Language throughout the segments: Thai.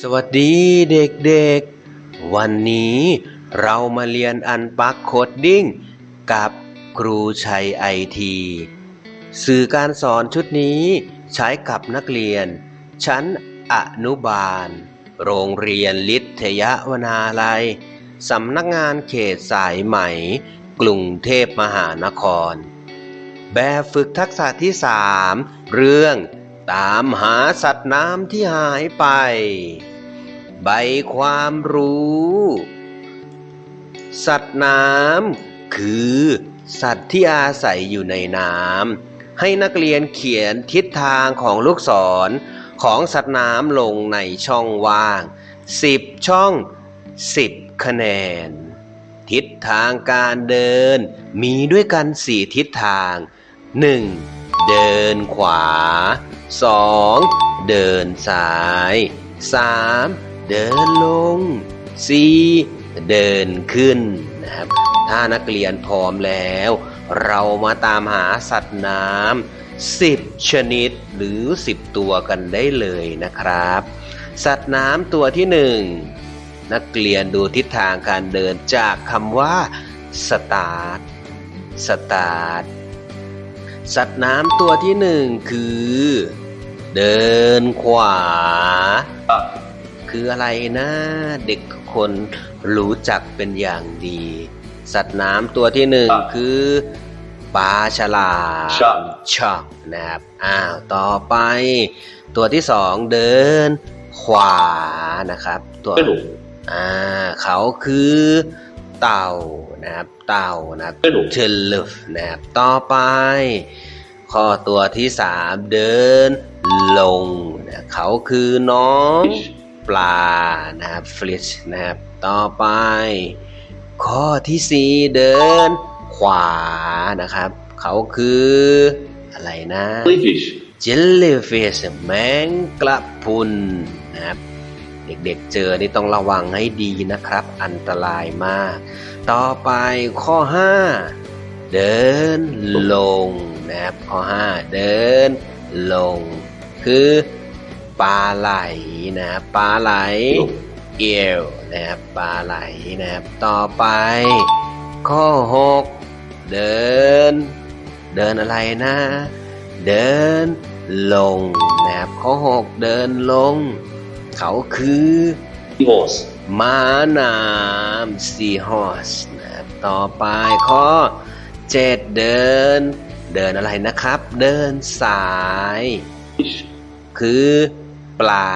สวัสดีเด็กๆ วันนี้เรามาเรียนอันปักโคดดิ้งกับครูชัยไอที สื่อการสอนชุดนี้ใช้กับนักเรียน ชั้นอนุบาล โรงเรียนลิทยวนาลัยสำนักงานเขตสายไหม่ กรุงเทพมหานคร แบบฝึกทักษะที่สามเรื่อง ตามหาสัตว์น้ำที่หายไป ใบความรู้ สัตว์น้ำคือสัตว์ที่อาศัยอยู่ในน้ำให้นักเรียนเขียนทิศทางของลูกศรของสัตว์น้ำลงในช่องว่าง 10 ช่อง 10 คะแนน ทิศทางการเดินมีด้วยกันสี่ทิศทาง 1. เดินขวา 2. เดินซ้าย 3. เดินลง 4. เดินขึ้นนะครับถ้านักเรียนพร้อมแล้ว เรามาตามหาสัตว์น้ำ10 ชนิดหรือ 10 ตัวกันได้เลยนะครับ สัตว์น้ำตัวที่หนึ่งนักเรียนดูทิศทางการเดินจากคำว่าสตาร์ทสตาร์ท สัตว์น้ำตัวที่หนึ่งคือ เดินขวา คืออะไรนะเด็กทุกคนรู้จักเป็นอย่างดี สัตว์น้ำตัวที่หนึ่งคือปลาฉลาม Shark ช็อกนะครับอ้าวต่อไป ตัวที่สองเดินขวานะครับ ตัว Turtle อ่าเขาคือ เต่านะครับเต่านะครับ Turtle เทลฟนะครับต่อไป ข้อตัวที่สามเดินลงนะเขาคือน้อง Fish ปลานะครับฟลิชนะครับต่อไป ข้อที่สี่เดินขวานะครับ เขาคืออะไรนะ Jellyfish เจลลี่ฟิชแมงกระพรุนนะครับ เด็กๆเจอนี่ต้องระวังให้ดีนะครับ อันตรายมาก ต่อไปข้อ 5 เดินลงนะครับข้อ 5 เดินลง คือปลาไหลนะครับปลาไหลเอวนะครับปลาไหลนะครับต่อไป ข้อ 6 เดิน เดินอะไรนะ เดินลงนะครับข้อ 6 เดินลง เขาคือ Horse ม้าน้ำ seahorse นะครับต่อไปข้อ 7 เดิน เดินอะไรนะครับ เดินสาย Fish คือปลา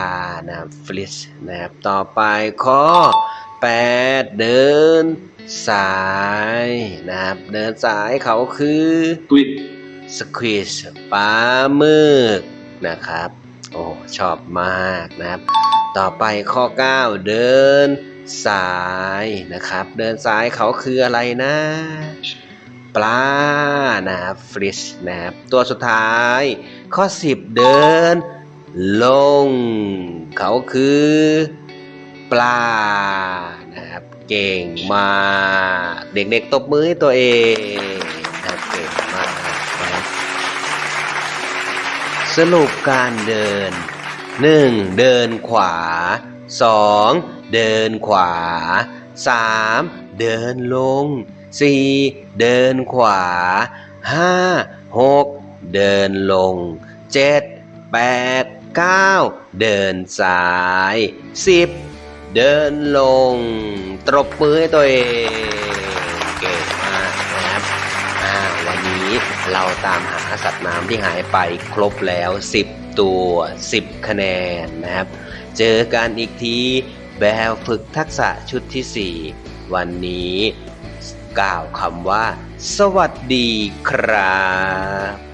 นะครับ fish นะครับต่อไปข้อ 8 เดินสายนะครับเดินสายเขาคือ Squid สควิชปลาหมึกนะครับ โอ้ชอบมากนะครับ ต่อไปข้อ 9 เดินสายนะครับ เดินสายเขาคืออะไรนะ ปลานะครับฟริชนะครับ ตัวสุดท้าย ข้อ 10 เดิน ลง เขาคือ ปลานะครับ เก่งมาก เด็กๆตบมือให้ตัวเอง สรุปการเดิน 1. เดินขวา 2. เดินขวา 3. เดินลง 4. เดินขวา 5. 6. เดินลง 7. 8. 9. เดินซ้าย 10. เดินลงตบมือให้ตัวเอง เราตามหาสัตว์น้ำที่หายไปครบแล้ว 10 ตัว 10 คะแนนนะครับ เจอกันอีกทีแบบฝึกทักษะชุดที่ 4 วันนี้กล่าวคำว่า สวัสดีครับ